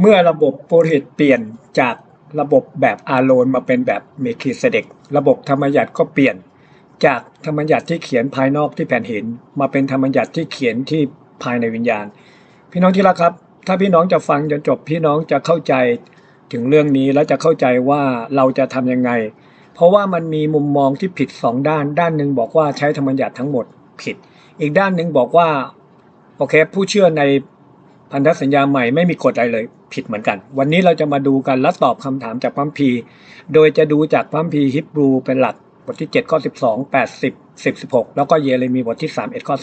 เมื่อระบบโปรเทสเปลี่ยนจากระบบแบบอาโลนมาเป็นแบบเมคิเสเดกระบบธรรมยัติก็เปลี่ยน จากธรรมยัติที่เขียนภายนอกที่แผ่นหิน มาเป็นธรรมยัติที่เขียนที่ภายในวิญญาณ พี่น้องที่รักครับ ถ้าพี่น้องจะฟังจนจบพี่น้องจะเข้าใจถึงเรื่องนี้และจะเข้าใจว่าเราจะทำยังไง เพราะว่ามันมีมุมมองที่ผิดสองด้าน ด้านหนึ่งบอกว่าใช้ธรรมยัติทั้งหมดผิด อีกด้านหนึ่งบอกว่าโอเคผู้เชื่อในพันธสัญญาใหม่ไม่มีกฎอะไรเลย ผิดเหมือนกัน วันนี้เราจะมาดูกันและตอบคำถามจากพัมภีโดยจะดูจากพัมภีฮิบรูเป็นหลักบทที่7ข้อ12 80 10 16 แล้วก็เยเรมีบทที่3 1ข้อ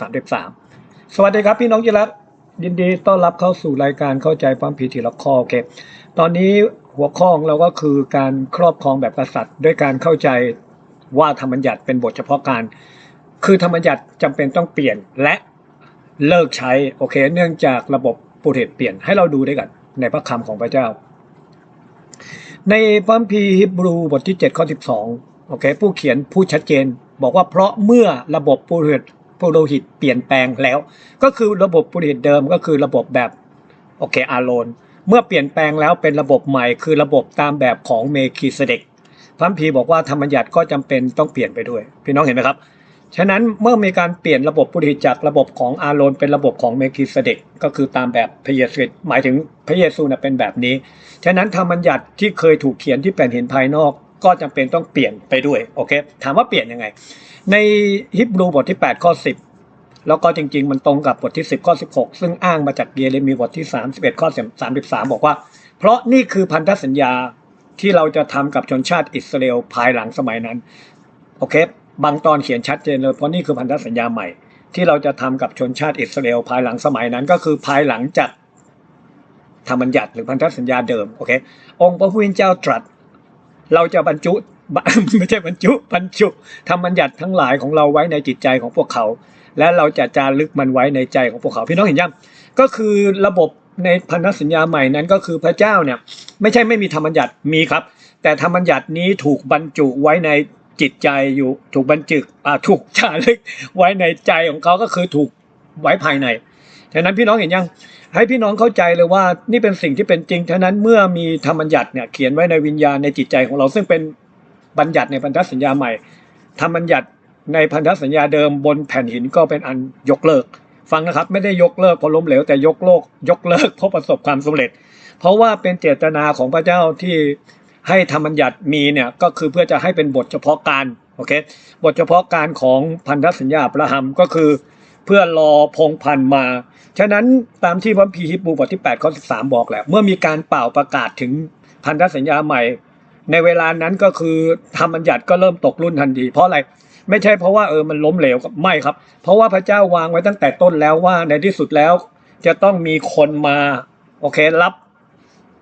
33 สวัสดีครับพี่น้องที่รักยินดีต้อนรับเข้าสู่รายการเข้าใจพระคัมภีทีละข้อโอเค ตอนนี้หัวข้อของเราก็คือการครอบครองแบบกษัตริย์ ด้วยการเข้าใจว่าธรรมบัญญัติเป็นบทเฉพาะการ คือธรรมบัญญัติจำเป็นต้องเปลี่ยนและเลิกใช้โอเค เนื่องจากระบบปรเทสเปลี่ยนให้เราดูด้วยกัน ในพระคำของพระเจ้า ในพระคัมภีฮิบรูบทที่ 7 ข้อ 12 โอเค ผู้เขียนผู้ชัดเจน บอกว่าเพราะเมื่อระบบโปรเทสโปรหิตเปลี่ยนแปลงแล้ว ก็คือระบบโปรหิตเดิมก็คือระบบแบบโอเคอาโลนเมื่อเปลี่ยนแปลงแล้วเป็นระบบใหม่คือระบบตามแบบของเมคีเสเดกพระคัมภีบอกว่าธรรมบัญญัติก็จำเป็นต้องเปลี่ยนไปด้วย พี่น้องเห็นไหมครับ ฉะนั้นเมื่อมีการเปลี่ยนระบบปุถิจากระบบของอาโรนเป็นระบบของเมกิสเดกก็คือตามแบบพระเยซูหมายถึงพระเยซูนะเป็นแบบนี้ ฉะนั้นธรรมบัญญัติที่เคยถูกเขียนที่แผ่นหินภายนอก ก็จำเป็นต้องเปลี่ยนไปด้วยโอเคถามว่าเปลี่ยนยังไง ในฮิบรูบทที่ 8 ข้อ 10 แล้วก็จริง ๆ มันตรงกับบทที่ 10 ข้อ 16 ซึ่งอ้างมาจากเยเรมีบทที่ 31 ข้อ 33 บอกว่า เพราะนี่คือพันธสัญญาที่เราจะทำกับชนชาติอิสราเอลภายหลังสมัยนั้นโอเค บางตอนเขียนชัดเจนเลยเพราะนี่คือพันธสัญญาใหม่ ที่เราจะทำกับชนชาติอิสราเอลภายหลังสมัยนั้นก็คือภายหลังจากธรรมบัญญัติหรือพันธสัญญาเดิมโอเคองค์พระผู้เป็นเจ้าตรัส เราจะบรรจุไม่ใช่บรรจุบรรจุธรรมบัญญัติทั้งหลายของเราไว้ในจิตใจของพวกเขา และเราจะจารึกมันไว้ในใจของพวกเขาพี่น้องเห็นยังก็คือระบบในพันธสัญญาใหม่นั้นก็คือพระเจ้าเนี่ยไม่ใช่ไม่มีธรรมบัญญัติมีครับ แต่ธรรมบัญญัตินี้ถูกบรรจุไว้ใน จิตใจอยู่ถูกบรรจุอ่าถูกจารึกไว้ในใจของเขาก็คือถูกไว้ภายในฉะนั้นพี่น้องเห็นยังให้พี่น้องเข้าใจเลยว่านี่เป็นสิ่งที่เป็นจริงฉะนั้นเมื่อมีธรรมบัญญัติเนี่ยเขียนไว้ในวิญญาณในจิตใจของเรา ซึ่งเป็นบัญญัติในพันธสัญญาใหม่ธรรมบัญญัติในพันธสัญญาเดิมบนแผ่นหินก็เป็นอันยกเลิก ฟังนะครับไม่ได้ยกเลิกเพราะล้มเหลวแต่ยกโลกยกเลิกเพราะประสบความสำเร็จ เพราะว่าเป็นเจตนาของพระเจ้าที่ ให้ธรรมบัญญัติมีเนี่ยก็คือเพื่อจะให้เป็นบทเฉพาะการโอเคบทเฉพาะการของพันธสัญญาอับราฮัมก็คือ เพื่อรอพงพันมา ฉะนั้นตามที่พระพีฮิบูบทที่8ข้อ13 บอกแหละเมื่อมีการเป่าประกาศถึงพันธสัญญาใหม่ ในเวลานั้นก็คือธรรมบัญญัติก็เริ่มตกรุ่นทันทีเพราะอะไรไม่ใช่เพราะว่าเออมันล้มเหลวไม่ครับ เพราะว่าพระเจ้าวางไว้ตั้งแต่ต้นแล้วว่าในที่สุดแล้ว จะต้องมีคนมาโอเครับ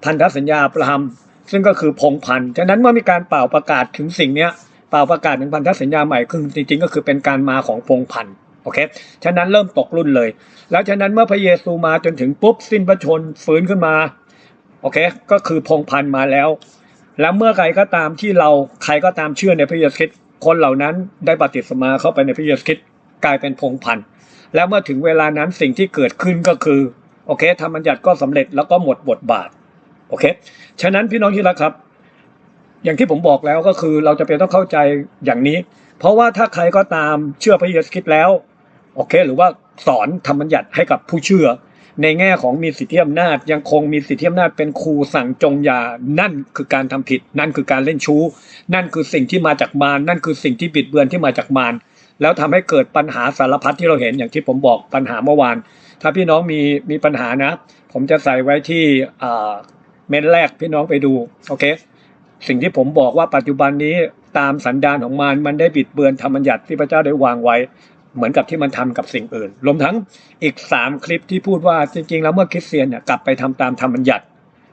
พันธสัญญาอับราฮัม ซึ่งก็คือพงพันธ์ฉะนั้นเมื่อมีการเป่าประกาศถึงสิ่งเนี้ยเป่าประกาศถึงพันธสัญญาใหม่คือจริงๆ ก็คือเป็นการมาของพงพันธ์โอเค ฉะนั้นเริ่มตกรุ่นเลย แล้วฉะนั้นเมื่อพระเยซูมาจนถึงปุ๊บสิ้นพระชนฟื้นขึ้นมา โอเค ก็คือพงพันธ์มาแล้ว แล้วเมื่อใครก็ตามที่เราใครก็ตามเชื่อในพระเยซูคริสต์คนเหล่านั้นได้ปฏิสมาเข้าไปในพระเยซูคริสต์กลายเป็นพงพันธ์แล้วเมื่อถึงเวลานั้นสิ่งที่เกิดขึ้นก็คือ โอเคธรรมบัญญัติก็สำเร็จแล้วก็หมดบทบาท โอเค ฉะนั้นพี่น้องที่รักครับ อย่างที่ผมบอกแล้วก็คือเราจะเป็นต้องเข้าใจอย่างนี้ เพราะว่าถ้าใครก็ตามเชื่อพระเยซูคริสต์แล้วโอเค หรือว่าสอนธรรมบัญญัติให้กับผู้เชื่อ ในแง่ของมีสิทธิอำนาจ ยังคงมีสิทธิอำนาจเป็นครูสั่งจงยานั่นคือการทำผิด นั่นคือการเล่นชู้ นั่นคือสิ่งที่มาจากมารนั่นคือสิ่งที่บิดเบือนที่มาจากมารแล้วทำให้เกิดปัญหาสารพัดที่เราเห็นอย่างที่ผมบอกปัญหาเมื่อวาน ถ้าพี่น้องมีมีปัญหานะ ผมจะใส่ไว้ที่ เมนแรกพี่น้องไปดูโอเค สิ่งที่ผมบอกว่าปัจจุบันนี้ตามสันดานของมันมันได้บิดเบือนธรรมบัญญัติที่พระเจ้าได้วางไว้ เหมือนกับที่มันทำกับสิ่งอื่น รวมทั้งอีก 3 คลิปที่พูดว่าจริงๆ แล้วเมื่อคริสเตียนเนี่ยกลับไปทำตามธรรมบัญญัติ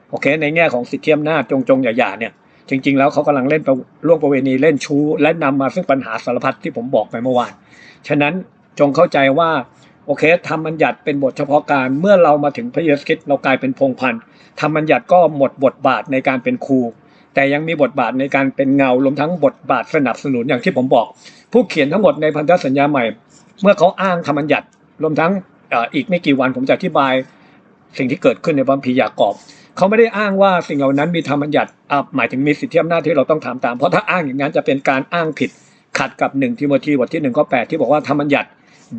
โอเค ในแง่ของสิทธิอำนาจจงจงอย่าๆเนี่ยจริง ๆ แล้วเขากำลังเล่นล่วงประเวณีเล่นชู้ และนำมาซึ่งปัญหาสารพัดที่ผมบอกไปเมื่อวานฉะนั้นจงเข้าใจว่า โอเคธรรมบัญญัติเป็นบทเฉพาะการ เมื่อเรามาถึงพระเยซูคริสต์เรากลายเป็นพงพันธุ์ธรรมบัญญัติก็หมดบทบาทในการเป็นครู แต่ยังมีบทบาทในการเป็นเงารวมทั้งบทบาทสนับสนุนอย่างที่ผมบอก ผู้เขียนทั้งหมดในพันธสัญญาใหม่ เมื่อเขาอ้างธรรมบัญญัติรวมทั้งอีกไม่กี่วันผมจะอธิบายสิ่งที่เกิดขึ้นในบัมพียากอบเขาไม่ได้อ้างว่าสิ่งเหล่านั้นมีธรรมบัญญัติหมายถึงมีสิทธิอำนาจที่เราต้องทำตาม เพราะถ้าอ้างอย่างนั้นจะเป็นการอ้างผิดขัดกับหนึ่งทิโมธีบทที่หนึ่งข้อแปดที่บอกว่าธรรมบัญญัติ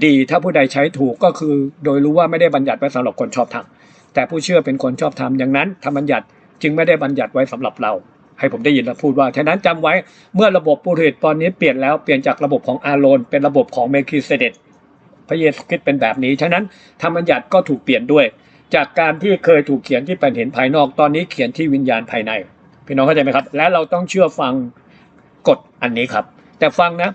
ดี ถ้าผู้ใดใช้ถูกก็คือ โดยรู้ว่าไม่ได้บัญญัติไว้สำหรับคนชอบธรรมแต่ผู้เชื่อเป็นคนชอบธรรมอย่างนั้นธรรมบัญญัติจึงไม่ได้บัญญัติไว้สำหรับเรา ให้ผมได้ยินแล้วพูดว่าฉะนั้นจำไว้เมื่อระบบปุโรหิตตอนนี้เปลี่ยนแล้วเปลี่ยนจากระบบของอาโรนเป็นระบบของเมคิเซเดตพระเยซูคริสต์เป็นแบบนี้ฉะนั้นธรรมบัญญัติก็ถูกเปลี่ยนด้วย จากการที่เคยถูกเขียนที่เป็นเห็นภายนอกตอนนี้เขียนที่วิญญาณภายในพี่น้องเข้าใจไหมครับ และเราต้องเชื่อฟังกฎอันนี้ครับ แต่ฟังนะ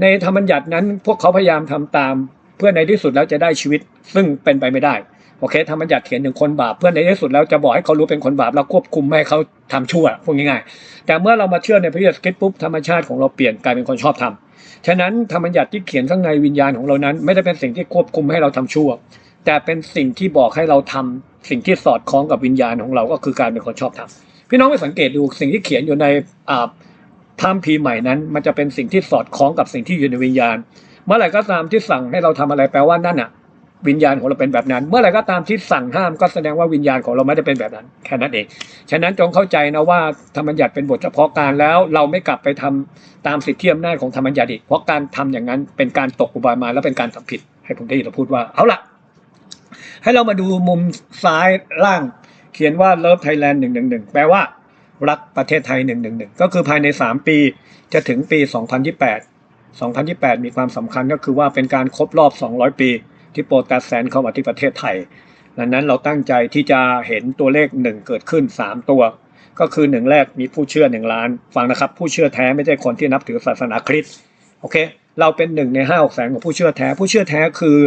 ในธรรมบัญญัตินั้น พวกเขาพยายามทำตาม เพื่อในที่สุดแล้วจะได้ชีวิต ซึ่งเป็นไปไม่ได้โอเคธรรมบัญญัติเขียนถึงคนบาปเพื่อในที่สุดแล้วจะบอกให้เขารู้เป็นคนบาปแล้วควบคุมไม่ให้เขาทำชั่วพูดง่ายๆแต่เมื่อเรามาเชื่อในพระเยซูคริสต์ปุ๊บธรรมชาติของเราเปลี่ยนกลายเป็นคนชอบทำฉะนั้นธรรมบัญญัติที่เขียนข้างในวิญญาณของเรานั้น ไม่ได้เป็นสิ่งที่ควบคุมให้เราทำชั่ว แต่เป็นสิ่งที่บอกให้เราทำสิ่งที่สอดคล้องกับวิญญาณของเราก็คือการเป็นคนชอบทำพี่น้องไปสังเกตดูสิ่งที่เขียนอยู่ในอ่า พระคัมภีใหม่นั้น มันจะเป็นสิ่งที่สอดคล้องกับสิ่งที่อยู่ในวิญญาณ เมื่อไหร่ก็ตามที่สั่งให้เราทำอะไรแปลว่านั่นอะ วิญญาณของเราเป็นแบบนั้น เมื่อไหร่ก็ตามที่สั่งห้ามก็แสดงว่าวิญญาณของเราไม่ได้เป็นแบบนั้นแค่นั้นเองฉะนั้นจงเข้าใจนะว่าธรรมบัญญัติเป็นบทเฉพาะการแล้ว เราไม่กลับไปทำตามสิทธิอำนาจของธรรมบัญญัติอีกเพราะการทำอย่างนั้นเป็นการตกอุบายมาและเป็นการทำผิด ให้ผมได้ยินเราพูดว่าเอาละให้เรามาดูมุมซ้ายล่าง เขียนว่า Love Thailand 111แปลว่า รักประเทศไทย 111 ก็คือภายใน 3 ปีจะถึงปี 2028 2028 มีความสำคัญก็คือว่าเป็นการครบรอบ 200 ปี ที่โปรตัสแซนเข้ามาที่ประเทศไทย ดังนั้นเราตั้งใจที่จะเห็นตัวเลข 1 เกิดขึ้น 3 ตัว ก็คือ 1 แรกมีผู้เชื่อ 1 ล้าน ฟังนะครับ ผู้เชื่อแท้ไม่ใช่คนที่นับถือศาสนาคริสต์โอเค เราเป็นหนึ่งในห้าแสนของผู้เชื่อแท้ ผู้เชื่อแท้คือ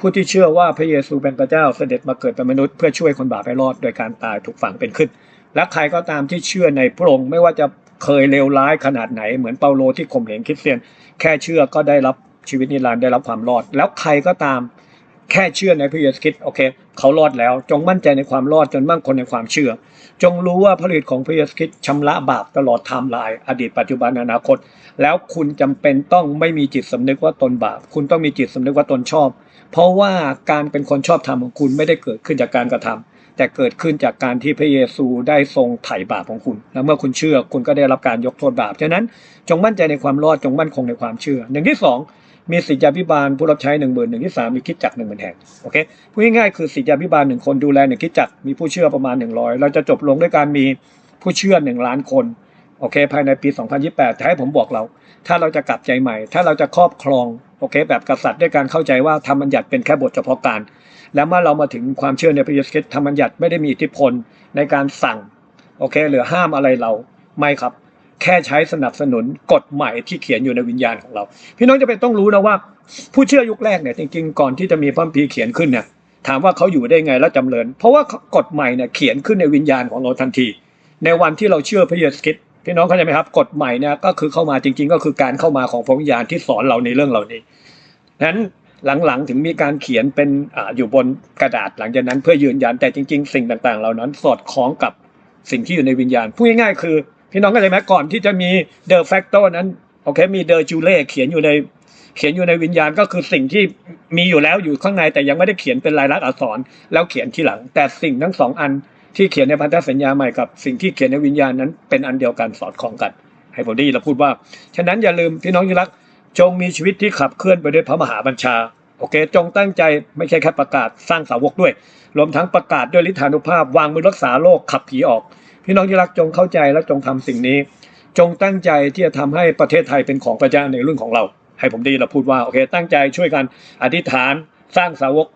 ผู้ที่เชื่อว่าพระเยซูเป็นพระเจ้าเสด็จมาเกิดเป็นมนุษย์เพื่อช่วยคนบาปให้รอดโดยการตายถูกฝังเป็นขึ้น และใครก็ตามที่เชื่อในพระองค์ไม่ว่าจะเคยเลวร้ายขนาดไหน เหมือนเปาโลที่ข่มเหงคริสเตียน แค่เชื่อก็ได้รับชีวิตนิรันดร์ได้รับความรอด แล้วใครก็ตามแค่เชื่อในพระเยซูคริสต์โอเค เขารอดแล้ว จงมั่นใจในความรอดจนมั่นคงในความเชื่อ จงรู้ว่าพระฤทธิ์ของพระเยซูคริสต์ชำระบาปตลอดไทม์ไลน์อดีตปัจจุบันอนาคต แล้วคุณจำเป็นต้องไม่มีจิตสำนึกว่าตนบาป คุณต้องมีจิตสำนึกว่าตนชอบ เพราะว่าการเป็นคนชอบธรรมของคุณไม่ได้เกิดขึ้นจากการกระทำ แต่เกิดขึ้นจากการที่พระเยซูได้ทรงไถ่บาปของคุณ และเมื่อคุณเชื่อคุณก็ได้รับการยกโทษบาป ฉะนั้นจงมั่นใจในความรอดจงมั่นคงในความเชื่อหนึ่งที่สองมีสิทธิยาพิบาลผู้รับใช้หนึ่งหมื่นหนึ่งที่สามมีคิดจักหนึ่งหมื่นแห่งโอเคพูดง่ายๆคือสิทธิยาพิบาลหนึ่งคนดูแลหนึ่งคิดจักมีผู้เชื่อประมาณหนึ่งร้อยเราจะจบลงด้วยการมีผู้เชื่อหนึ่งล้านคน โอเค ภายในปี 2028ถ้าให้ผมบอกเรา ถ้าเราจะกลับใจใหม่ ถ้าเราจะครอบครองโอเค แบบกษัตริย์ด้วยการเข้าใจว่าธรรมบัญญัติเป็นแค่บทเฉพาะการ แล้วเมื่อเรามาถึงความเชื่อในพระเยซูคริสต์ธรรมบัญญัติไม่ได้มีอิทธิพลในการสั่งโอเคหรือห้ามอะไรเราไม่ครับ แค่ใช้สนับสนุนกฎใหม่ที่เขียนอยู่ในวิญญาณของเรา พี่น้องจะเป็นต้องรู้นะว่า ผู้เชื่อยุคแรกเนี่ยจริงๆก่อนที่จะมีพระคัมภีเขียนขึ้นเนี่ยถามว่าเขาอยู่ได้ไงแล้วจำเริญ เพราะว่ากฎใหม่เนี่ยเขียนขึ้นในวิญญาณของเราทันที ในวันที่เราเชื่อพระเยซูคริสต์ พี่น้องเข้าใจไหมครับ กฎใหม่เนี่ยก็คือเข้ามาจริง ๆ ก็คือการเข้ามาของพระวิญญาณที่สอนเราในเรื่องเหล่านี้นั้นหลังๆถึงมีการเขียนเป็นออยู่บนกระดาษหลังจากนั้นเพื่อยืนยันแต่จริง ๆ สิ่งต่างๆ เหล่านั้นสอดคล้องกับสิ่งที่อยู่ในวิญญาณพูดง่ายๆคือ พี่น้องเข้าใจไหมก่อนที่จะมีเดอะแฟกโตนั้นโอเคมีเดอจูเล่เขียนอยู่ในเขียนอยู่ในวิญญาณก็คือสิ่งที่มีอยู่แล้วอยู่ข้างในแต่ยังไม่ได้เขียนเป็นลายลักษณ์อักษรแล้วเขียนทีหลัง แต่สิ่งทั้งสองอัน ที่เขียนในพันธสัญญาใหม่กับสิ่งที่เขียนในวิญญาณนั้นเป็นอันเดียวกันสอดคล้องกันให้ผมได้ยินเราพูดว่า ฉะนั้นอย่าลืมพี่น้องที่รักจงมีชีวิตที่ขับเคลื่อนไปด้วยพระมหาบัญชาโอเค จงตั้งใจไม่ใช่แค่ประกาศสร้างสาวกด้วย รวมทั้งประกาศด้วยฤทธานุภาพ วางมือรักษาโรคขับผีออก พี่น้องที่รักจงเข้าใจและจงทำสิ่งนี้ จงตั้งใจที่จะทำให้ประเทศไทยเป็นของพระเจ้าในรุ่นของเรา ให้ผมไดีเราพูดว่าโอเค ตั้งใจช่วยกันอธิษฐานสร้างสาวก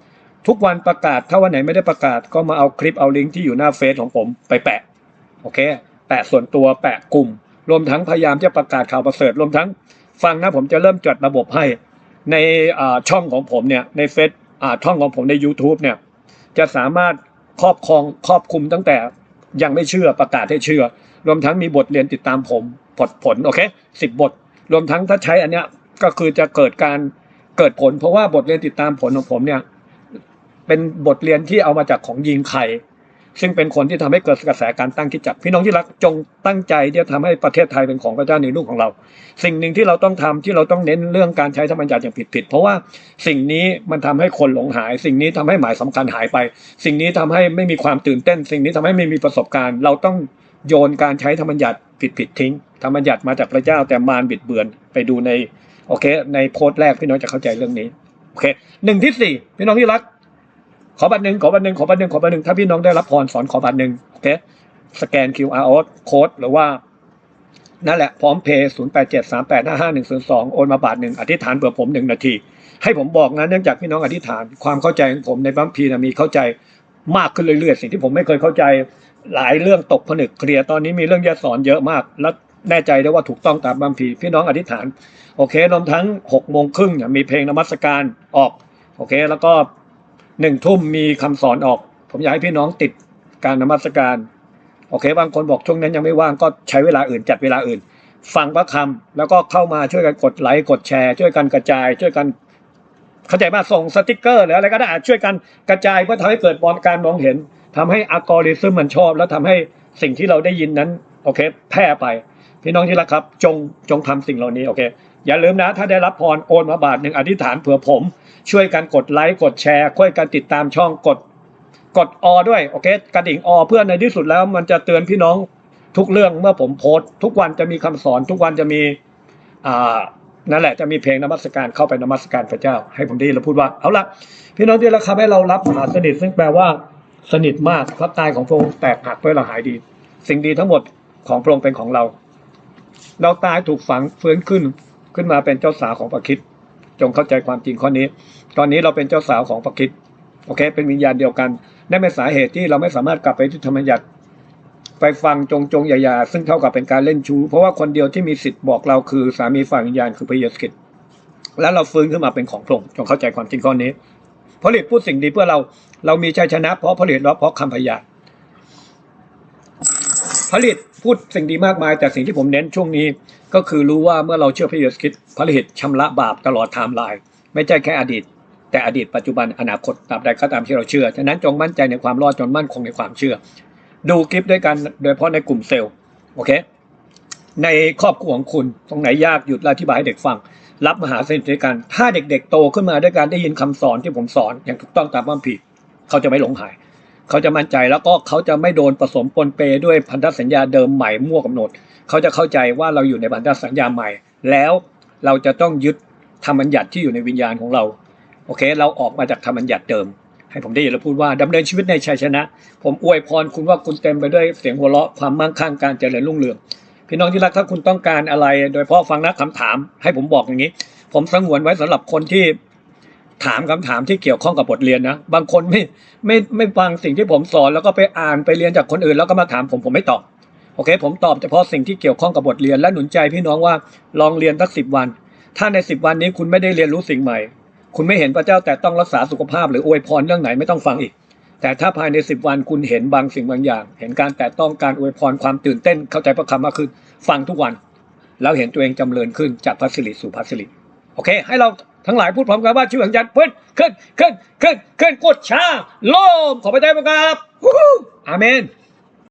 ทุกวันประกาศถ้าวันไหนไม่ได้ประกาศก็มาเอาคลิปเอาลิงก์ที่อยู่หน้าเฟซของผมไปแปะโอเค แปะส่วนตัวแปะกลุ่ม รวมทั้งพยายามจะประกาศข่าวประเสริฐรวมทั้งฟังนะผมจะเริ่มจัดระบบให้ ในช่องของผมเนี่ยในเฟซอ่าช่องของผมใน YouTube เนี่ยจะสามารถครอบครองครอบคุมตั้งแต่ยังไม่เชื่อประกาศให้เชื่อ รวมทั้งมีบทเรียนติดตามผมผลผลโอเคสิบบท รวมทั้งถ้าใช้อันเนี้ยก็คือจะเกิดการเกิดผล เพราะว่าบทเรียนติดตามผลของผมเนี่ย เป็นบทเรียนที่เอามาจากของยิงไข่ซึ่งเป็นคนที่ทำให้เกิดกระแสการตั้งคิดจักพี่น้องที่รักจงตั้งใจที่จะทำให้ประเทศไทยเป็นของพระเจ้าในลูกของเรา สิ่งหนึ่งที่เราต้องทำที่เราต้องเน้นเรื่องการใช้ธรรมบัญญัติอย่างผิดๆเพราะว่าสิ่งนี้มันทำให้คนหลงหาย สิ่งนี้ทำให้หมายสำคัญหายไป สิ่งนี้ทำให้ไม่มีความตื่นเต้น สิ่งนี้ทำให้ไม่มีประสบการณ์ เราต้องโยนการใช้ธรรมบัญญัติผิดๆทิ้งธรรมบัญญัติมาจากพระเจ้าแต่มารบิดเบือนไปดูในโอเค ในโพสต์แรกพี่น้องจะเข้าใจเรื่องนี้โอเคหนึ่งที่สี่พี่น้องที่รัก ขอบัตรหนึ่งขอบัตรหนึ่งขอบัตรหนึ่งขอบัตรหนึ่งถ้าพี่น้องได้รับพรสอนขอบัตรหนึ่งโอเคสแกน QR code หรือว่านั่นแหละพร้อมเพย์ศูนย์แปดเจ็ดสามแปดห้าห้าหนึ่งศูนย์สองโอนมาบาทหนึ่งอธิษฐานเผื่อผมหนึ่งนาที ให้ผมบอกนะเนื่องจากพี่น้องอธิษฐานความเข้าใจของผมในบัมพีนะมีเข้าใจมากขึ้นเรื่อยๆ สิ่งที่ผมไม่เคยเข้าใจหลายเรื่องตกผนึกเคลียร์ตอนนี้มีเรื่องแยกสอนเยอะมาก และแน่ใจได้ว่าถูกต้องตามบัมพีพี่น้องอธิษฐาน โอเครวมทั้งหกโมงครึ่งเนี่ยมีเพลงนมัสการออก โอเค แล้วก็ หนึ่งทุ่มมีคำสอนออก ผมอยากให้พี่น้องติดการนมัสการ โอเค บางคนบอกช่วงนั้นยังไม่ว่างก็ใช้เวลาอื่นจัดเวลาอื่น ฟังพระคำแล้วก็เข้ามาช่วยกันกดไลค์กดแชร์ ช่วยกันกระจาย ช่วยกันเข้าใจป่ะส่งสติกเกอร์หรืออะไรก็ได้ช่วยกันกระจายเพื่อทำให้เกิดบอลการมองเห็นทำให้อัลกอริทึมมันชอบ แล้วทำให้สิ่งที่เราได้ยินนั้นโอเค แพร่ไป พี่น้องที่รักครับ จงจงทำสิ่งเหล่านี้โอเค อย่าลืมนะ ถ้าได้รับพรโอนมาบาทหนึ่งอธิษฐานเผื่อผม ช่วยกันกดไลค์กดแชร์ช่วยกันติดตามช่องกดกดออด้วยโอเคกระดิ่งอเพื่อในที่สุดแล้ว มันจะเตือนพี่น้องทุกเรื่องเมื่อผมโพสต์ทุกวันจะมีคำสอนทุกวันจะมีอ่านั่นแหละจะมีเพลงนมัสการเข้าไปนมัสการพระเจ้า ให้ผมได้ยินแล้วพูดว่าเอาละพี่น้องที่รักครับให้เรารับมหาสนิทซึ่งแปลว่าสนิทมากพระตายของพระองค์แตกหักเพื่อเราหายดี สิ่งดีทั้งหมดของพระองค์เป็นของเรา เราตายถูกฝังฟื้นขึ้นขึ้นมาเป็นเจ้าสาวของพระคิดจงเข้าใจความจริงข้อนี้ ตอนนี้เราเป็นเจ้าสาวของพระคิดโอเค เป็นวิญญาณเดียวกันนั่นเป็นสาเหตุที่เราไม่สามารถกลับไปที่ธรรมยัติไปฟังจงจงอย่าอย่าซึ่งเท่ากับเป็นการเล่นชู้ เพราะว่าคนเดียวที่มีสิทธิ์บอกเราคือสามีฝ่ายวิญญาณคือพระเยซูคริสต์แล้วเราฟื้นขึ้นมาเป็นของพระองค์จงเข้าใจความจริงข้อนี้ผลิตพูดสิ่งดีเพื่อเราเรามีชัยชนะ เพราะผลิตเพราะคำพยานผลิต พูดสิ่งดีมากมาย แต่สิ่งที่ผมเน้นช่วงนี้ ก็คือรู้ว่าเมื่อเราเชื่อพระเยซูคริสต์ผลิตชำระบาปตลอดไทม์ไลน์ไม่ใช่แค่อดีต แต่อดีตปัจจุบันอนาคตตาบใดก็ตามที่เราเชื่อฉะนั้นจงมั่นใจในความรอดจนมั่นคงในความเชื่อ ดูคลิปด้วยกันโดยเฉพาะในกลุ่มเซลล์โอเคในครอบครัวของคุณตรงไหนยากหยุดอธิบายให้เด็กฟัง รับมหาสนิทด้วยกัน ถ้าเด็กๆ โตขึ้นมาด้วยการได้ยินคำสอนที่ผมสอนอย่างถูกต้องตามบัมพีเขาจะไม่หลงหาย เขาจะมั่นใจแล้วก็เขาจะไม่โดนผสมปนเปด้วยพันธสัญญาเดิมใหม่มั่วกำหนด เขาจะเข้าใจว่าเราอยู่ในพันธสัญญาใหม่ แล้วเราจะต้องยึดธรรมัญญัติที่อยู่ในวิญญาณของเรา โอเค เราออกมาจากธรรมัญญัติเดิม ให้ผมได้ยินแล้วพูดว่าดำเนินชีวิตในชัยชนะ ผมอวยพรคุณว่าคุณเต็มไปด้วยเสียงหัวเราะความมั่งคั่งการเจริญรุ่งเรืองพี่น้องที่รักถ้าคุณต้องการอะไร โดยเฉพาะฟังนักคำถาม ให้ผมบอกอย่างนี้ ผมสงวนไว้สำหรับคนที่ ถามคำถามที่เกี่ยวข้องกับบทเรียนนะ บางคนไม่ไม่ไม่ฟังสิ่งที่ผมสอนแล้วก็ไปอ่านไปเรียนจากคนอื่น แล้วก็มาถามผมผมไม่ตอบโอเค ผมตอบเฉพาะสิ่งที่เกี่ยวข้องกับบทเรียนและหนุนใจพี่น้องว่าลองเรียนสักสิบวัน ถ้าในสิบวันนี้คุณไม่ได้เรียนรู้สิ่งใหม่ คุณไม่เห็นพระเจ้าแต่ต้องรักษาสุขภาพหรืออวยพรเรื่องไหนไม่ต้องฟังอีก แต่ถ้าภายในสิบวันคุณเห็นบางสิ่งบางอย่าง เห็นการแต่ต้องการอวยพรความตื่นเต้นเข้าใจพระคำมากขึ้นฟังทุกวัน แล้วเห็นตัวเองจำเริญขึ้นจากพัสริสู่พัสริโอเค ให้เรา ทั้งหลายพูดพร้อมกันว่าชื่อของยันขึ้นขึ้นขึ้นขึ้นขึ้นกดชาโลมขอไปได้ไหมครับอาเมน